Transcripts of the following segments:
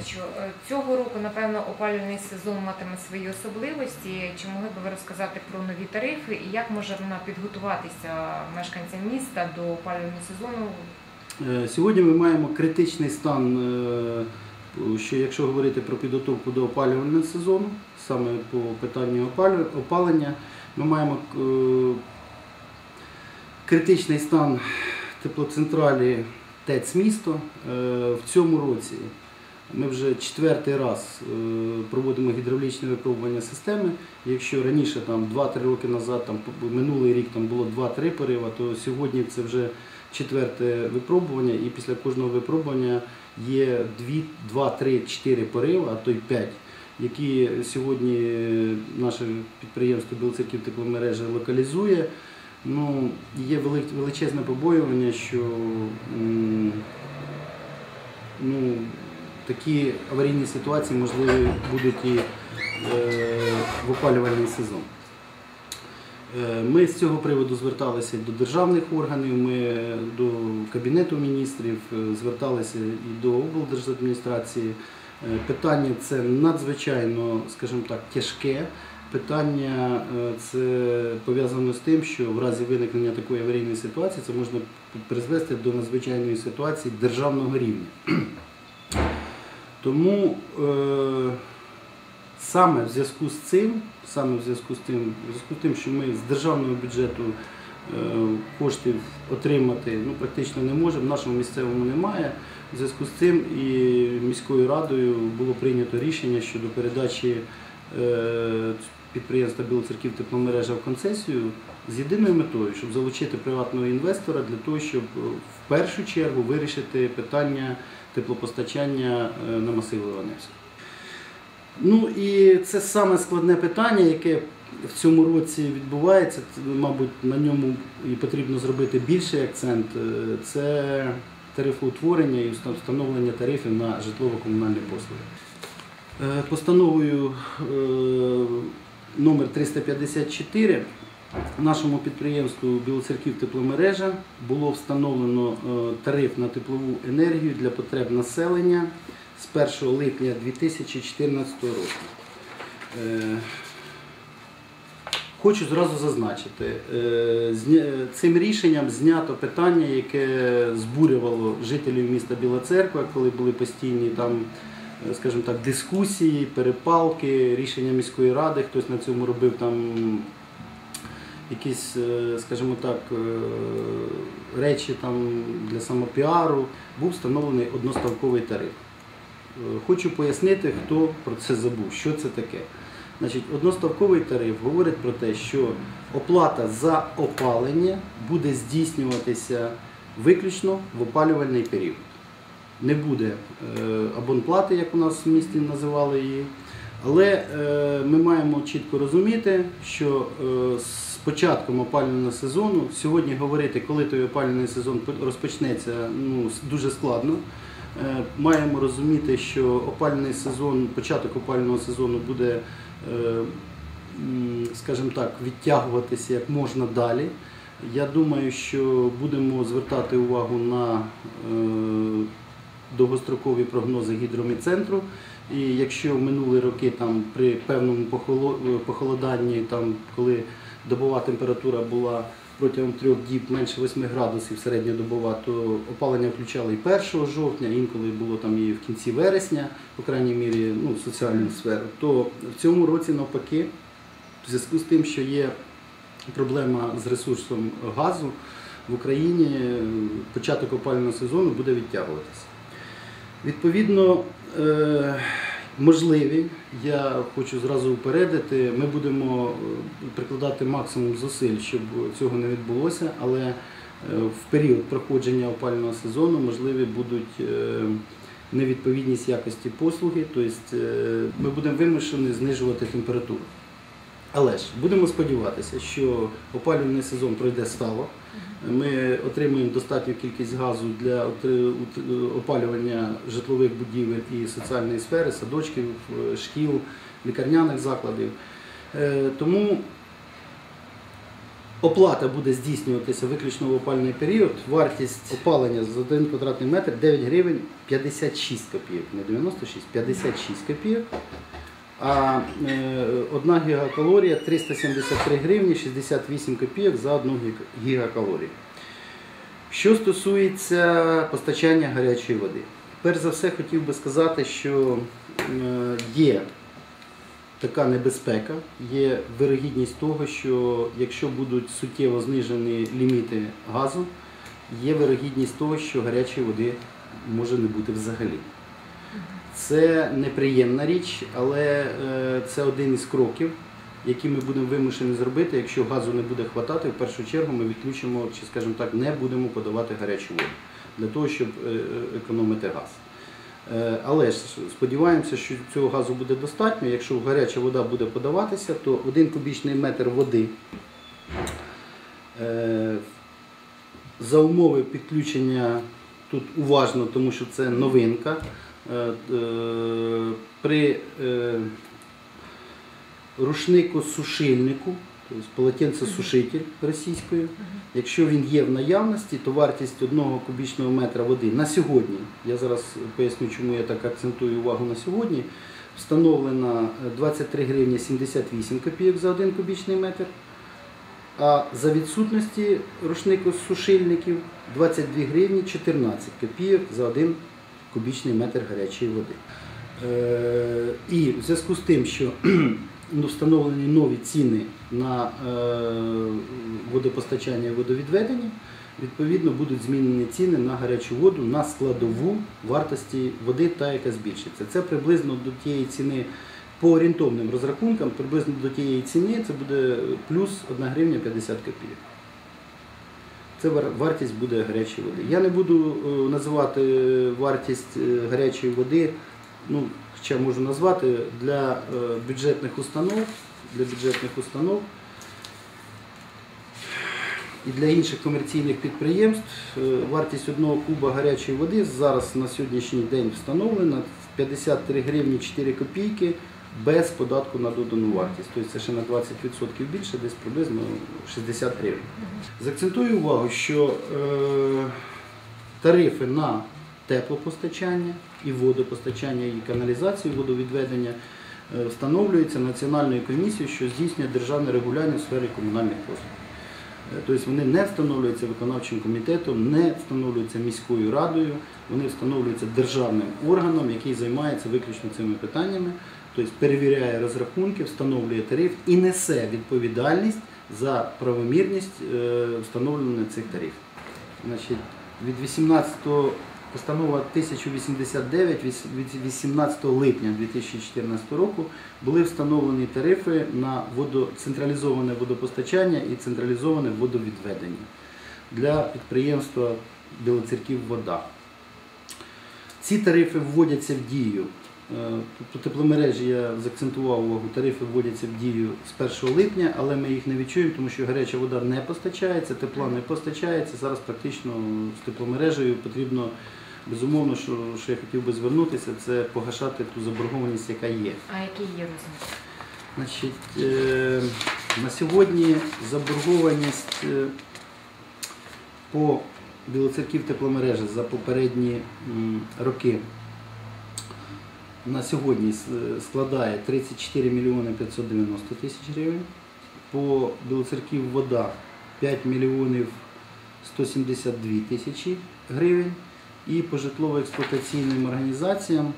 Валерійовичу, е, цього року, напевно, опалювальний сезон матиме свої особливості. Чи могли б ви розказати про нові тарифи і як можна підготуватися мешканцям міста до опалювального сезону? Е, Сьогодні ми маємо критичний стан, е, що якщо говорити про підготовку до опалювального сезону, саме по питанню опалення, ми маємо критичний стан теплоцентралі ТЕЦ місто. В цьому році ми вже четвертий раз е, проводимо гідравлічне випробування системи. Якщо раніше, там 2-3 роки назад, там минулий рік там було 2-3 порива, то сьогодні це вже четверте випробування, і після кожного випробування є 2, 3, 4 пориви, а то й 5, які сьогодні наше підприємство Білоцерків тепломережа локалізує. Ну, є величезне побоювання, що ну, такі аварійні ситуації можливі будуть і е, в опалювальний сезон. Е, Ми з цього приводу зверталися до державних органів, ми до Кабінету міністрів, е, зверталися і до облдержадміністрації. Питання це надзвичайно, скажімо так, тяжке. Питання це пов'язано з тим, що в разі виникнення такої аварійної ситуації це можна призвести до надзвичайної ситуації державного рівня. Тому е, саме в зв'язку з цим, саме в зв'язку з тим, в зв'язку з тим, що ми з державного бюджету е, коштів отримати ну, практично не можемо, в нашому місцевому немає. В зв'язку з цим і міською радою було прийнято рішення щодо передачі е, підприємства Білоцерків тепломережа в концесію з єдиною метою, щоб залучити приватного інвестора для того, щоб е, в першу чергу вирішити питання теплопостачання е, на масиві Іванівського. Ну і це саме складне питання, яке в цьому році відбувається. Мабуть, на ньому і потрібно зробити більший акцент. Е, Це тарифоутворення і встановлення тарифів на житлово-комунальні послуги. Постановою номер 354 нашому підприємству Білоцерків тепломережа було встановлено е, тариф на теплову енергію для потреб населення з 1 липня 2014 року. Е, Хочу зразу зазначити, е, цим рішенням знято питання, яке збурювало жителів міста Біла Церква, коли були постійні там, скажімо так, дискусії, перепалки, рішення міської ради, хтось на цьому робив там якісь, е, скажімо так, е, речі там для самопіару, був встановлений одноставковий тариф. Е, Хочу пояснити, хто про це забув, що це таке. Значить, одноставковий тариф говорить про те, що оплата за опалення буде здійснюватися виключно в опалювальний період. Не буде абонплати, як у нас в місті називали її. Але ми маємо чітко розуміти, що з початком опалювального сезону сьогодні говорити, коли той опалювальний сезон розпочнеться, ну, дуже складно. Е, Маємо розуміти, що опалювальний сезон, початок опалювального сезону буде, е, скажімо так, відтягуватися як можна далі. Я думаю, що будемо звертати увагу на е, довгострокові прогнози гідроміцентру. І якщо в минулі роки там при певному похолоданні, там, коли добова температура була протягом трьох діб менше 8 градусів середньодобова, то опалення включали і 1 жовтня, інколи було там і в кінці вересня, по крайній мірі, ну, соціальну сферу, то в цьому році навпаки, в зв'язку з тим, що є проблема з ресурсом газу в Україні, початок опалювального сезону буде відтягуватися. Відповідно, е, можливі, я хочу зразу упередити, ми будемо е, прикладати максимум зусиль, щоб цього не відбулося, але е, в період проходження опального сезону можливі будуть е, невідповідність якості послуги, тобто ми будемо вимушені знижувати температуру. Але ж будемо сподіватися, що опалювальний сезон пройде стало. Ми отримуємо достатню кількість газу для опалювання житлових будівель і соціальної сфери, садочків, е, шкіл, лікарняних закладів. Е, Тому Оплата буде здійснюватися виключно в опальний період. Вартість опалення за 1 квадратний метр 9 гривень 56 копійок. Не 96, 56 копійок. А е, 1 гігакалорія 373 гривні 68 копійок за 1 гігакалорію. Що стосується постачання гарячої води, перш за все хотів би сказати, що е, є така небезпека, є вирогідність того, що якщо будуть суттєво знижені ліміти газу, є вирогідність того, що гарячої води може не бути взагалі. Це неприємна річ, але е, це один із кроків, які ми будемо вимушені зробити. Якщо газу не буде хватати, в першу чергу ми відключимо, чи, скажімо так, не будемо подавати гарячу воду для того, щоб е, е, економити газ. Але ж сподіваємося, що цього газу буде достатньо. Якщо гаряча вода буде подаватися, то один кубічний метр води за умови підключення тут уважно, тому що це новинка. Е, е, При е, рушнику-сушильнику, тобто полотенцесушитель російською, якщо він є в наявності, то вартість одного кубічного метра води на сьогодні, я зараз поясню, чому я так акцентую увагу на сьогодні, встановлена 23 гривні 78 копійок за один кубічний метр. А за відсутності рушникосушильників 22 гривні 14 копійок за один кубічний метр гарячої води. Е, І в зв'язку з тим, що ну, встановлені нові ціни на е, водопостачання і водовідведення, відповідно будуть змінені ціни на гарячу воду на складову вартості води, та яка збільшиться. Це приблизно до тієї ціни по орієнтовним розрахункам, приблизно до тієї ціни це буде плюс 1 гривня 50 копійок. Це вартість буде гарячої води. Я не буду е, називати вартість е, гарячої води, ну, хоча можу назвати для е, бюджетних установ, для бюджетних установ і для інших комерційних підприємств е, вартість одного куба гарячої води зараз на сьогоднішній день встановлена 53 гривні 4 копійки без податку на додану вартість. Тобто це ще на 20% більше, десь приблизно 60 гривень. Закцентую увагу, що е, тарифи на теплопостачання і водопостачання, і каналізацію, водовідведення е, встановлюються Національною комісією, що здійснює державне регулювання у сфері комунальних послуг. Е, Тобто вони не встановлюються виконавчим комітетом, не встановлюються міською радою, вони встановлюються державним органом, який займається виключно цими питаннями, тобто перевіряє розрахунки, встановлює тариф і несе відповідальність за правомірність е, встановлення цих тарифів. Значить, від 18 постанова 1089 від 18 липня 2014 року були встановлені тарифи на водо, централізоване водопостачання і централізоване водовідведення для підприємства Білоцерків Вода. Ці тарифи вводяться в дію. Е, По тепломережі я заакцентував увагу, тарифи вводяться в дію з 1 липня, але ми їх не відчуємо, тому що гаряча вода не постачається, тепла не постачається. Зараз практично з тепломережею потрібно, безумовно, що, що я хотів би звернутися, це погашати ту заборгованість, яка є. А який є розмір? Значить, е, на сьогодні заборгованість е, по Білоцерків тепломережі за попередні м, роки на сьогодні складає 34 мільйони 590 тисяч гривень. По Білоцерків вода 5 мільйонів 172 тисячі гривень. І по житлово-експлуатаційним організаціям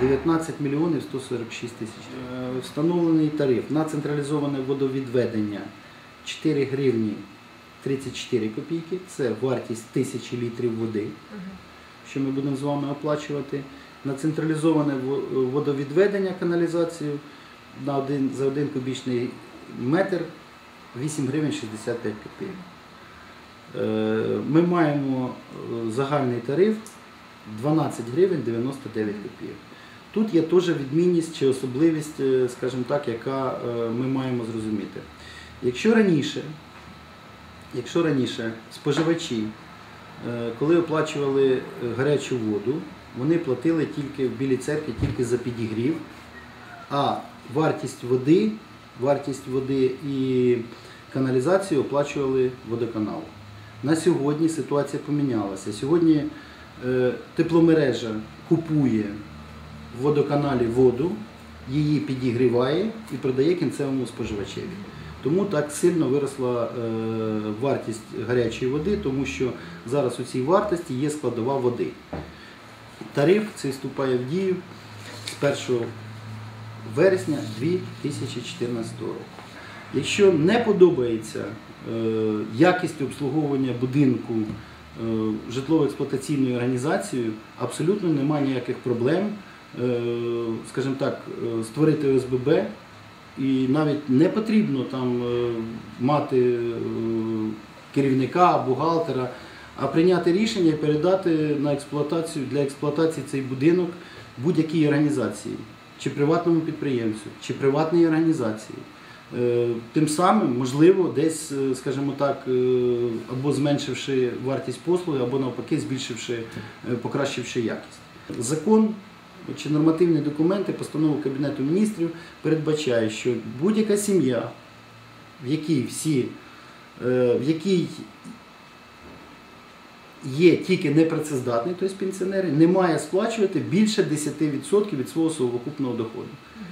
19 мільйонів 146 тисяч. Е, Встановлений тариф на централізоване водовідведення 4 гривні 34 копійки. Це вартість тисячі літрів води, що ми будемо з вами оплачувати. На централізоване водовідведення каналізацію на один, за один кубічний метр 8 гривень 65 копійок. Е, Ми маємо е, загальний тариф 12 гривень 99 копійок. Тут є теж відмінність чи особливість, е, скажімо так, яка ми маємо зрозуміти. Якщо раніше, якщо раніше споживачі, е, коли оплачували е, гарячу воду, вони платили тільки в Білій церкві тільки за підігрів А вартість води, вартість води і каналізацію оплачували водоканал. На сьогодні ситуація помінялася. Сьогодні е, тепломережа купує в водоканалі воду, її підігріває і продає кінцевому споживачеві. Тому так сильно виросла е, вартість гарячої води, тому що зараз у цій вартості є складова води. Тариф цей вступає в дію з 1 вересня 2014 року. Якщо не подобається е, якість обслуговування будинку е, житлово-експлуатаційною організацією, абсолютно немає ніяких проблем, скажімо так, створити ОСББ. І навіть не потрібно там е, мати е, керівника, бухгалтера, а прийняти рішення і передати на експлуатацію для експлуатації цей будинок будь-якій організації, чи приватному підприємцю, чи приватній організації. Е, Тим самим, можливо, десь, скажімо так, або зменшивши вартість послуги, або навпаки, збільшивши, покращивши якість. Закон чи нормативні документи, постанови Кабінету міністрів передбачає, що будь-яка сім'я, в якій всі, е, в якій є тільки непрацездатні, тобто пенсіонери, не має сплачувати більше 10% від свого совокупного доходу.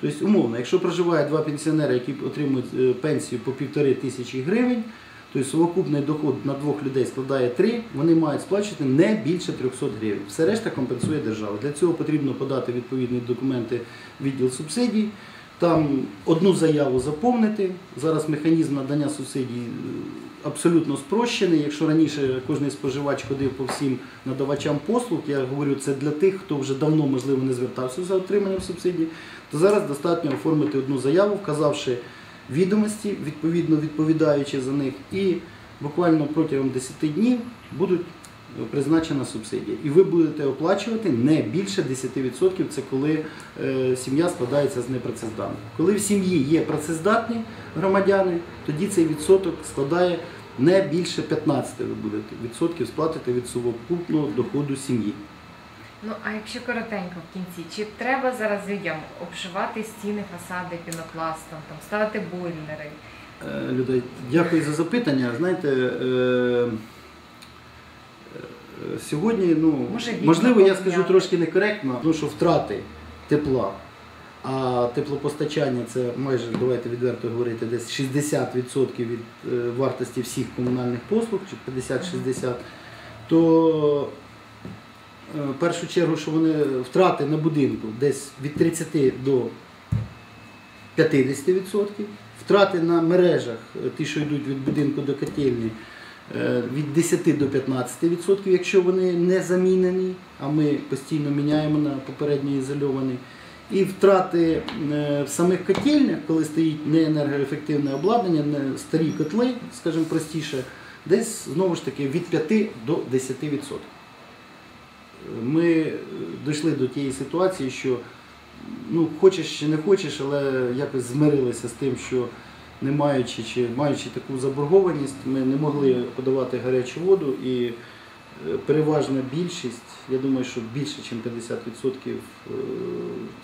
Тобто, умовно, якщо проживає два пенсіонери, які отримують е, пенсію по півтори тисячі гривень, то совокупний доход на двох людей складає 3, вони мають сплачувати не більше 300 гривень. Все решта компенсує держава. Для цього потрібно подати відповідні документи в відділ субсидій, там одну заяву заповнити. Зараз механізм надання субсидій е, абсолютно спрощений. Якщо раніше кожен споживач ходив по всім надавачам послуг, я говорю це для тих, хто вже давно можливо не звертався за отриманням субсидій, то зараз достатньо оформити одну заяву, вказавши відомості, відповідно відповідаючи за них, і буквально протягом 10 днів будуть е, призначена субсидія. І ви будете оплачувати не більше 10%, це коли е, сім'я складається з непрацездатних. Коли в сім'ї є працездатні громадяни, тоді цей відсоток складає не більше 15 ви будете відсотків сплатити від сукупного доходу сім'ї. Ну а якщо коротенько в кінці, чи треба зараз людям обшивати стіни, фасади пінопластом, там ставити бойлери? Е, Люда, дякую за запитання. Знаєте, е, е, сьогодні, ну, Може, вікна можливо, я поміняти? скажу трошки некоректно, тому що втрати тепла, а теплопостачання це майже, давайте відверто говорити, десь 60% від е, вартості всіх комунальних послуг, чи 50-60%, то в першу чергу, що вони втрати на будинку десь від 30 до 50%. Втрати на мережах, е, ті, що йдуть від будинку до котельні, е, від 10 до 15%, якщо вони не замінені, а ми постійно міняємо на попередньо ізольований. І втрати е, в самих котельнях, коли стоїть неенергоефективне обладнання, не старі котли, скажімо простіше, десь знову ж таки від 5 до 10%. Ми дійшли до тієї ситуації, що ну, хочеш чи не хочеш, але якось змирилися з тим, що не маючи чи маючи таку заборгованість, ми не могли подавати гарячу воду і е, переважна більшість, я думаю, що більше, ніж 50% е,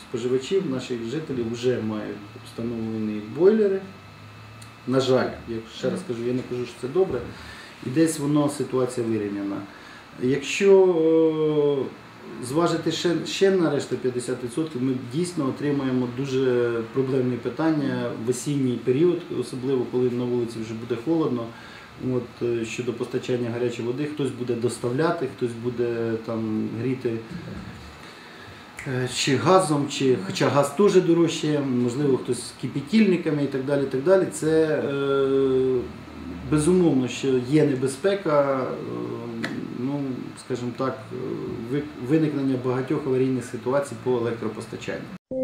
споживачів, наших жителів вже мають встановлені бойлери. На жаль, я ще раз кажу, я не кажу, що це добре. І десь воно ситуація вирівняна. Якщо е, зважити ще, ще на решту 50%, ми дійсно отримаємо дуже проблемні питання в осінній період, особливо коли на вулиці вже буде холодно. От, е, щодо постачання гарячої води, хтось буде доставляти, хтось буде там гріти е, чи газом, чи, хоча газ теж дорожче, можливо, хтось з кипятильниками і так далі. Так далі. Це е, безумовно, що є небезпека, скажімо так, е, виникнення багатьох аварійних ситуацій по електропостачанню.